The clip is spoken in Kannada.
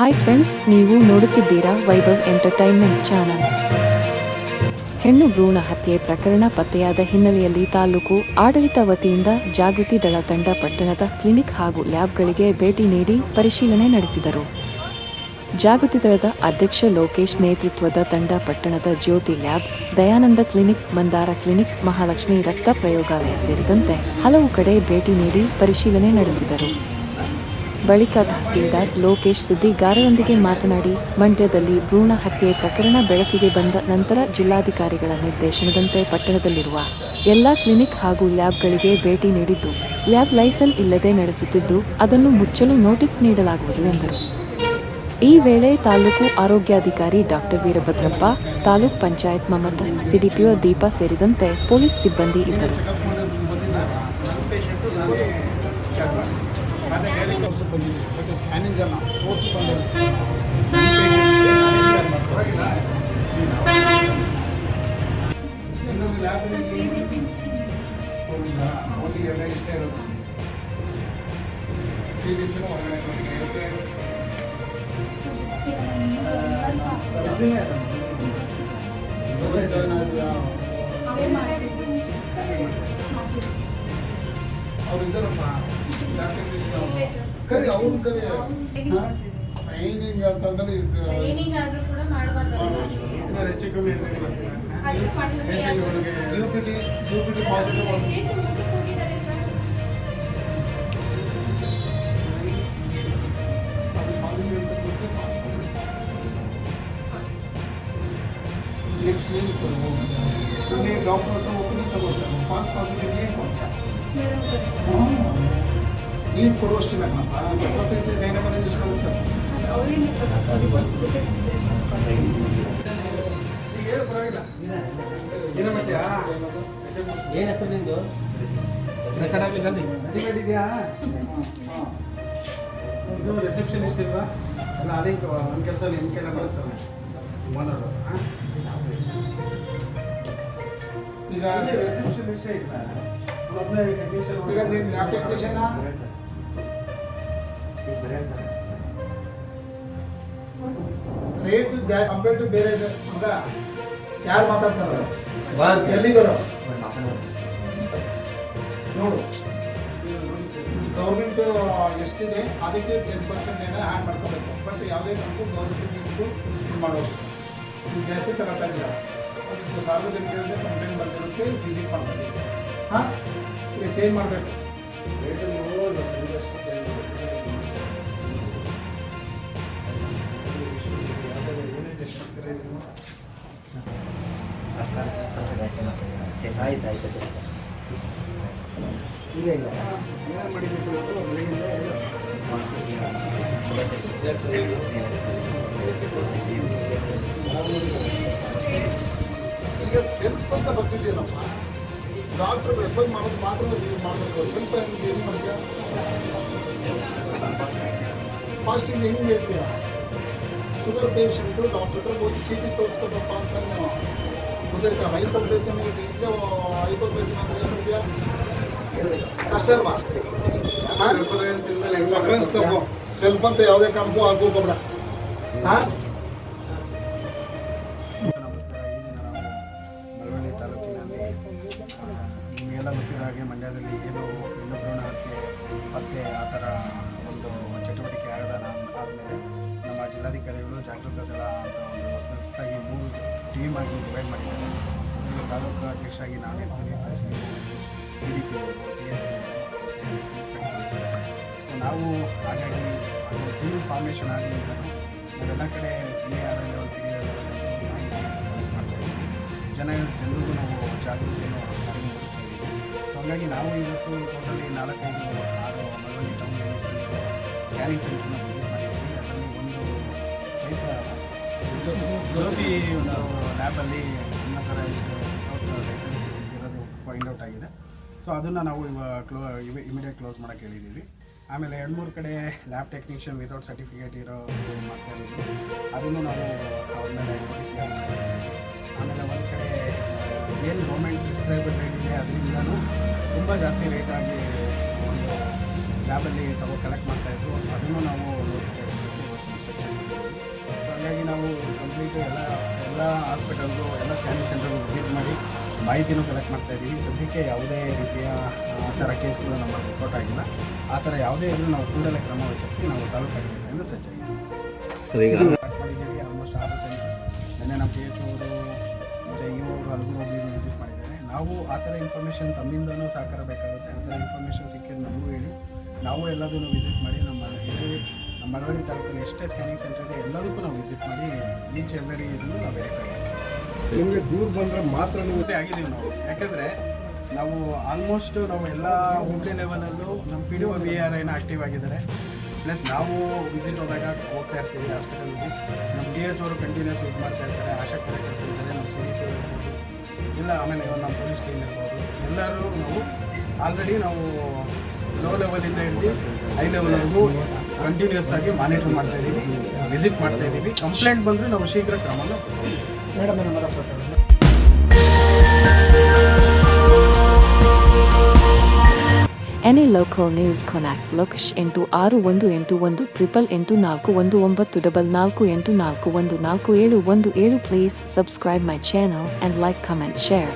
ಹಾಯ್ ಫ್ರೆಂಡ್ಸ್ ನೀವು ನೋಡುತ್ತಿದ್ದೀರಾ ವೈಭವ್ ಎಂಟರ್ಟೈನ್ಮೆಂಟ್ ಚಾನಲ್. ಹೆಣ್ಣು ಭ್ರೂಣ ಹತ್ಯೆ ಪ್ರಕರಣ ಪತ್ತೆಯಾದ ಹಿನ್ನೆಲೆಯಲ್ಲಿ ತಾಲೂಕು ಆಡಳಿತ ವತಿಯಿಂದ ಜಾಗೃತಿ ದಳ ತಂಡ ಪಟ್ಟಣದ ಕ್ಲಿನಿಕ್ ಹಾಗೂ ಲ್ಯಾಬ್ಗಳಿಗೆ ಭೇಟಿ ನೀಡಿ ಪರಿಶೀಲನೆ ನಡೆಸಿದರು. ಜಾಗೃತಿ ದಳದ ಅಧ್ಯಕ್ಷ ಲೋಕೇಶ್ ನೇತೃತ್ವದ ತಂಡ ಪಟ್ಟಣದ Jyoti lab, Dayananda clinic, Mandara clinic, Mahalakshmi ರಕ್ತ ಪ್ರಯೋಗಾಲಯ ಸೇರಿದಂತೆ ಹಲವು ಕಡೆ ಭೇಟಿ ನೀಡಿ ಪರಿಶೀಲನೆ ನಡೆಸಿದರು. ಬಳಿಕ ತಹಸೀಲ್ದಾರ್ ಲೋಕೇಶ್ ಸುದ್ದಿಗಾರರೊಂದಿಗೆ ಮಾತನಾಡಿ, ಮಂಡ್ಯದಲ್ಲಿ ಭ್ರೂಣ ಹತ್ಯೆ ಪ್ರಕರಣ ಬೆಳಕಿಗೆ ಬಂದ ನಂತರ ಜಿಲ್ಲಾಧಿಕಾರಿಗಳ ನಿರ್ದೇಶನದಂತೆ ಪಟ್ಟಣದಲ್ಲಿರುವ ಎಲ್ಲಾ ಕ್ಲಿನಿಕ್ ಹಾಗೂ ಲ್ಯಾಬ್ಗಳಿಗೆ ಭೇಟಿ ನೀಡಿದ್ದು, ಲ್ಯಾಬ್ ಲೈಸೆನ್ಸ್ ಇಲ್ಲದೆ ನಡೆಸುತ್ತಿದ್ದು, ಅದನ್ನು ಮುಚ್ಚಲು ನೋಟಿಸ್ ನೀಡಲಾಗುವುದು ಎಂದರು. ಈ ವೇಳೆ ತಾಲೂಕು ಆರೋಗ್ಯಾಧಿಕಾರಿ ಡಾಕ್ಟರ್ ವೀರಭದ್ರಪ್ಪ, ತಾಲೂಕ್ ಪಂಚಾಯತ್ ಮಮತ, ಸಿಡಿಪಿಒ ದೀಪಾ ಸೇರಿದಂತೆ ಪೊಲೀಸ್ ಸಿಬ್ಬಂದಿ ಇದ್ದರು. ಬಂದಿದ್ದೀವಿ ಬಟ್ ಸ್ಕ್ಯಾನಿಂಗ್ ಅಲ್ಲ ಫೋರ್ಸ್ ಬಂದರು ಓನ್ಲಿ ಎಲ್ಲ ಇಷ್ಟೇ ಇರೋದು ಸಿ ಬಿ ಸಿನ ಹೊರಗಡೆ ಬಂದಿದೆ ಜಾಯ್ನ್ ಆಗಿದೆಯಾ ಅವ್ರು ಸಹ ಡಾಕ್ಟರ್ ಕೃಷ್ಣ ಅವರು. ಕರಿ ಅವ್ರು ಕರಿ ಟ್ರೈನಿಂಗ್ ಅಂತಂದ್ರೆ ಇದು- ಟ್ರೈನಿಂಗ್ ಆದ್ರೂ ಕೂಡ ಮಾಡಬಾರ್ದು ಇನ್ನು ಹೆಚ್ಚು ಕಮ್ಮಿ ಏನ್ ಮಾಡ್ತೀರಾ? ಅದು ಮಾಡಿಲ್ಲ ಸರ್. ಪೇಷಂಟ್ಗಳಿಗೆ UPT UPT ಪಾಸಿಟಿವ್ ಬಂದು ಎಷ್ಟು ಊಟಕ್ಕೆ ಹೋಗಿದ್ದಾರೆ ಸರ್? ಅದು ಮಾಮೂಲಿ ಅಂತ ಕೊಟ್ಟು ಪಾಸ್ ಮಾಡ್ಬೇಕು. ನೆಕ್ಸ್ಟ್ ಕ್ಲಿನಿಕ್ ಅಲ್ಲಿ ಡಾಕ್ಟರ್ ಹತ್ರ ಒಬ್ಬನೇ ತಗೋತಾರೆ ಪಾಸ್ ಪಾಸಿಟಿವ್ ಏನು ಕೊಡ್ತಾರೆ ನೀವು ಕೊಡುವಷ್ಟು ಬೇಕಪ್ಪ ಪೈಸೆ ಕಳಿಸ್ಬೇಕು ಈಗ ಹೇಳು ಪರವಾಗಿಲ್ಲ. ಏನು ಹೆಸರು ನಿಂದು? ರೆಕಾರ್ಡ್ ಆಗಲಿಲ್ಲ ರೆಡಿಮೇಡ್ ಇದೆಯಾ? ಇದು ರಿಸೆಪ್ಷನಿಸ್ಟ್ ಇಲ್ವಾ? ಅಲ್ಲ ಅದೇ ಒಂದು ಕೆಲಸ ನಿಮ್ಮ ಕೈಲ ಮಾಡಿಸ್ತಾನೆ ಓನರು. ಈಗ ರಿಸೆಪ್ಷನ್ ಇಲ್ಲ. ಮೊದಲೇ ಟೆಕ್ನಿಷಿಯನ್ ಈಗ ಲ್ಯಾಬ್ ಟೆಕ್ನಿಷಿಯನ್ ರೇಟ್ ಜಾಸ್ತಿ ಕಂಪೇರ್ ಟು ಬೇರೆ ಇದೆ. ಹೌದಾ ಯಾರು ಮಾತಾಡ್ತಾರ? ಎಲ್ಲಿದ್ದಾರೋ? ನೋಡು. ಗೌರ್ಮೆಂಟ್ ಎಷ್ಟಿದೆ ಅದಕ್ಕೆ ಟೆನ್ ಪರ್ಸೆಂಟ್ ಏನೋ ಆ್ಯಡ್ ಮಾಡ್ಕೋಬೇಕು. ಬಟ್ ಯಾವುದೇ ಕಾರಣಕ್ಕೂ ಗೌರ್ಮೆಂಟ್ ಇದು ಇದು ಮಾಡೋದು. ನೀವು ಜಾಸ್ತಿ ತಗೋತಾ ಇದ್ದೀರಾ? ಅದಕ್ಕೆ ಸಾರ್ವಜನಿಕರಿಂದ ಕಂಪ್ಲೇಂಟ್ ಬಂದಿರೋಕ್ಕೆ ವಿಸಿಟ್ ಮಾಡಬೇಕು. ಹಾಂ? ಈಗ ಚೇಂಜ್ ಮಾಡಬೇಕು. ಆಯ್ತು ಇಲ್ಲ ಇಲ್ಲ. ಏನು ಮಾಡಿದ್ದೀವಿ. ಈಗ ಸೆಲ್ಫ್ ಅಂತ ಬರ್ತಿದ್ದೀನಪ್ಪ ಡಾಕ್ಟರ್ ರೆಫರ್ ಮಾಡೋದು ಮಾತ್ರ ನೀವು ಮಾಡಬೇಕು. ಸೆಲ್ಫ್ ಅಂತ ಏನು ಮಾಡ್ತೀರಾ ಫಾಸ್ಟಿಂಗ್ ಹೆಂಗೆ ಹೇಳ್ತೀರಾ ಶುಗರ್ ಪೇಷಂಟು ಡಾಕ್ಟರ್ ಹತ್ರ ಹೋಗಿ ಚೀಟಿ ತೋರಿಸ್ಕೊಬೇಕಪ್ಪ ಅಂತ ನೀವು ಗೊತ್ತಾಯ್ತಾ ಹೈಪರ್ ಪ್ರೆಷನ್ ಇದ್ರೆ ಹೈಪರ್ ಪ್ರೆಷನ್ ಅಂತ ಏನು ಮಾಡ್ತೀರಾ ಕಷ್ಟ ಅಲ್ವಾ ರೆಫರೆನ್ಸ್ ತಗೋ ಸೆಲ್ಫ್ ಅಂತ ಯಾವುದೇ ಕಾರಣಕ್ಕೂ ಬರ ಹಾಂ ನಮಸ್ಕಾರ. ಈ ದಿನ ತಾಲೂಕಿನಲ್ಲಿ ನಿಮಗೆಲ್ಲ ಗೊತ್ತಿರೋ ಹಾಗೆ ಮಂಡ್ಯದಲ್ಲಿ ಏನು ಹೆಣ್ಣು ಭ್ರೂಣ ಹತ್ಯೆ ಪತ್ತೆ ಆ ಥರ ಒಂದು ಚಟುವಟಿಕೆ ಆಗದ ಆದಮೇಲೆ ನಮ್ಮ ಜಿಲ್ಲಾಧಿಕಾರಿಗಳು ಜಾಗೃತ ದಳ ಅಂತ ಒಂದು ಹೊಸ ಹೊಸದಾಗಿ ಮೂರು ಟೀಮ್ ಆಗಿ ಡಿವೈಡ್ ಮಾಡಿದ್ದಾರೆ ತಾಲೂಕು ಅಧ್ಯಕ್ಷರಾಗಿ ನಾನು ಇರ್ತೀನಿ ಸಿ ಡಿ ಪಿ ನಾವು ಹಾಗಾಗಿ ಅದು ಟೀಮ್ ಫಾರ್ಮೇಷನ್ ಆಗಲಿ ನಾವೆಲ್ಲ ಕಡೆ B R L P D ಇದ್ದೀವಿ. ಜನ ಜನರಿಗೂ ನಾವು ಜಾಗೃತಿಯನ್ನು ಸೊ ಹಾಗಾಗಿ ನಾವು ಇವತ್ತು ಟೋಟಲಿ ನಾಲ್ಕೈದು ಆರು ಮಳವಳ್ಳಿ ಟೌನ್ ಸ್ಕ್ಯಾನಿಂಗ್ ಸೆಂಟರ್ನ ವಿಸಿಟ್ ಮಾಡಿದ್ದೀವಿ ಅದರಲ್ಲಿ ಒಂದು ಚೈತ್ರ ಜ್ಯೋತಿ ಒಂದು ಲ್ಯಾಬಲ್ಲಿ ಥರ ಲೈಸೆನ್ಸ್ ಇರೋದು ಫೈಂಡ್ ಔಟ್ ಆಗಿದೆ. ಸೊ ಅದನ್ನು ನಾವು ಇವಾಗ ಕ್ಲೋ ಇಮಿಡಿಯೇಟ್ ಕ್ಲೋಸ್ ಮಾಡೋಕ್ಕೆ ಹೇಳಿದ್ದೀವಿ. ಆಮೇಲೆ ಎರಡು ಮೂರು ಕಡೆ ಲ್ಯಾಬ್ ಟೆಕ್ನಿಷಿಯನ್ ವಿತೌಟ್ ಸರ್ಟಿಫಿಕೇಟ್ ಇರೋ ಮಾಡ್ತಾ ಇರೋದು. ಅದನ್ನು ನಾವು ಅವ್ರ ಮೇಲೆ ನೋಟಿಸ್ ಆಮೇಲೆ ಒಂದು ಕಡೆ ಏನು ಗೌರ್ಮೆಂಟ್ ಪ್ರಿಸ್ಕ್ರೈಬರ್ ರೇಟ್ ಇದೆ, ಅದರಿಂದನೂ ತುಂಬ ಜಾಸ್ತಿ ರೇಟಾಗಿ ಒಂದು ಲ್ಯಾಬಲ್ಲಿ ತಗೋ ಕಲೆಕ್ಟ್ ಮಾಡ್ತಾಯಿದ್ರು ಮಾಹಿತಿನೂ ಕಲೆಕ್ಟ್ ಮಾಡ್ತಾ ಇದ್ದೀವಿ. ಸದ್ಯಕ್ಕೆ ಯಾವುದೇ ರೀತಿಯ ಆ ಥರ ಕೇಸ್ಗಳು ನಮ್ಮ ರಿಪೋರ್ಟ್ ಆಗಿಲ್ಲ. ಆ ಥರ ಯಾವುದೇ ಇದ್ರೂ ನಾವು ಕೂಡಲೇ ಕ್ರಮ ವಹಿಸೋಕ್ಕೆ ನಾವು ತಾಲೂಕು ಆಡಳಿತದಿಂದ ಸಜ್ಜಾಗಿದ್ದೀವಿ ಮಾಡಿದ್ದೀವಿ. ಆಲ್ಮೋಸ್ಟ್ ಆರು ನಿನ್ನೆ ನಮ್ಮ ಪಿ ಎಚ್ ಅವರು ಮತ್ತು ಇವರು ಅಲ್ಗೂ ಹೋಗಿ ವಿಸಿಟ್ ಮಾಡಿದ್ದಾರೆ. ನಾವು ಆ ಥರ ಇನ್ಫಾರ್ಮೇಷನ್ ತಮ್ಮಿಂದನೂ ಸಹಕಾರ ಬೇಕಾಗುತ್ತೆ ಆ ಥರ ಇನ್ಫಾರ್ಮೇಷನ್ ಸಿಕ್ಕಿದ್ರೆ ನಮಗೂ ಹೇಳಿ. ನಾವು ಎಲ್ಲದನ್ನು ವಿಸಿಟ್ ಮಾಡಿ ನಮ್ಮ ಇದು ನಮ್ಮ ಮಳವಳ್ಳಿ ತಾಲೂಕಲ್ಲಿ ಎಷ್ಟೇ ಸ್ಕ್ಯಾನಿಂಗ್ ಸೆಂಟರ್ ಇದೆ ಎಲ್ಲದಕ್ಕೂ ನಾವು ವಿಸಿಟ್ ಮಾಡಿ ಈಚ್ ಎವ್ರಿ ಇದನ್ನು ನಾವು ವೆರಿಫೈ ನಿಮಗೆ ದೂರ ಬಂದರೆ ಮಾತ್ರ ನೀವು ಆಗಿದ್ದೀವಿ ನಾವು. ಯಾಕಂದರೆ ನಾವು ಆಲ್ಮೋಸ್ಟ್ ನಾವು ಎಲ್ಲ ಹೋಬಳಿ ಲೆವೆಲಲ್ಲೂ ನಮ್ಮ P D O B R ಐನ ಆಕ್ಟಿವ್ ಆಗಿದ್ದಾರೆ. ಪ್ಲಸ್ ನಾವು ವಿಸಿಟ್ ಹೋದಾಗ ಹೋಗ್ತಾ ಇರ್ತೀವಿ ಹಾಸ್ಪಿಟಲ್ ವಿಸಿಟ್ ನಮ್ಮ ಡಿ ಎಚ್ ಅವರು ಕಂಟಿನ್ಯೂಸ್ ಇದು ಮಾಡ್ತಾ ಇರ್ತಾರೆ, ಆಶಾ ಕಾರ್ಯಕರ್ತರು ಇದ್ದಾರೆ ನಮ್ಮ ಸ್ನೇಹಿತರು ಇರ್ಬೋದು ಇಲ್ಲ, ಆಮೇಲೆ ನಮ್ಮ ಪೊಲೀಸ್ ಟೀಮ್ ಇರ್ಬೋದು. ಎಲ್ಲರೂ ನಾವು ಆಲ್ರೆಡಿ ನಾವು ಲೋ ಲೆವೆಲಿಂದ ಹಿಡಿದು ಹೈ ಲೆವೆಲ್ವರೆಗೂ ಕಂಟಿನ್ಯೂಸ್ ಆಗಿ ಮಾನಿಟರ್ ಮಾಡ್ತಾ ಇದ್ದೀವಿ ವಿಸಿಟ್ ಮಾಡ್ತಾ ಇದ್ದೀವಿ ಕಂಪ್ಲೇಂಟ್ ಬಂದರೆ ನಾವು ಶೀಘ್ರ ಕ್ರಮನ madam any local news contact Lokesh ಎಂಟು ಆರು ಒಂದು ಎಂಟು ಒಂದು ಟ್ರಿಪಲ್ ಎಂಟು ನಾಲ್ಕು ಒಂದು ಒಂಬತ್ತು ಡಬಲ್ ನಾಲ್ಕು ಎಂಟು ನಾಲ್ಕು ಒಂದು ನಾಲ್ಕು ಏಳು ಒಂದು ಏಳು. Please subscribe my channel and like comment share